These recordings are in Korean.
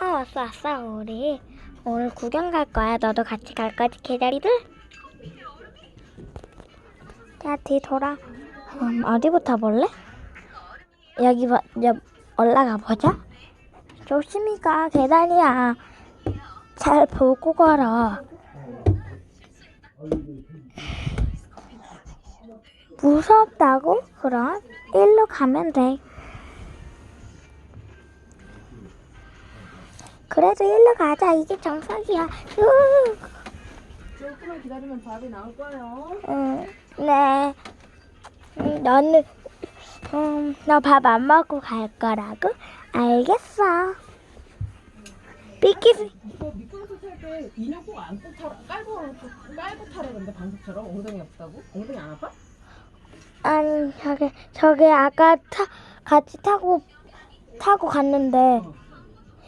어, 왔어, 왔어, 우리. 오늘 구경 갈 거야. 너도 같이 갈 거지, 개자리들? 자, 뒤 돌아. 음, 어디부터 볼래? 여기, 봐, 여, 올라가 보자. 조심히 가, 계단이야. 잘 보고 걸어. 무섭다고? 그럼 일로 가면 돼. 그래도 일로 가자. 이게 정석이야. 으, 조금만 기다리면 밥이 나올 거예요. 음, 네. 음, 너는 음, 너 밥 안 먹고 갈 거라고? 알겠어. 삐끼 이거 미끄러서 탈때 인형 꼭 안고 타라, 깔고 깔고 타라 근데 방석처럼 엉덩이 아프다고? 엉덩이 안 아파? 아니 저기 저기 아까 타 같이 타고 타고 갔는데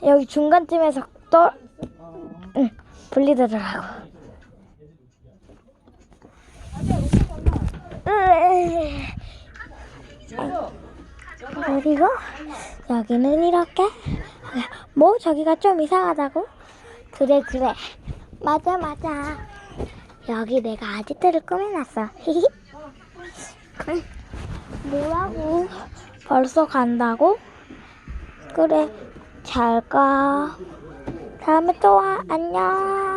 여기 중간쯤에서 떠 어. 응, 분리되더라고. 그리고 여기는 이렇게 뭐 저기가 좀 이상하다고? 그래 그래 맞아 맞아 여기 내가 아지트를 꾸며놨어 뭐라고 벌써 간다고? 그래 잘 가. 다음에 또 와. 안녕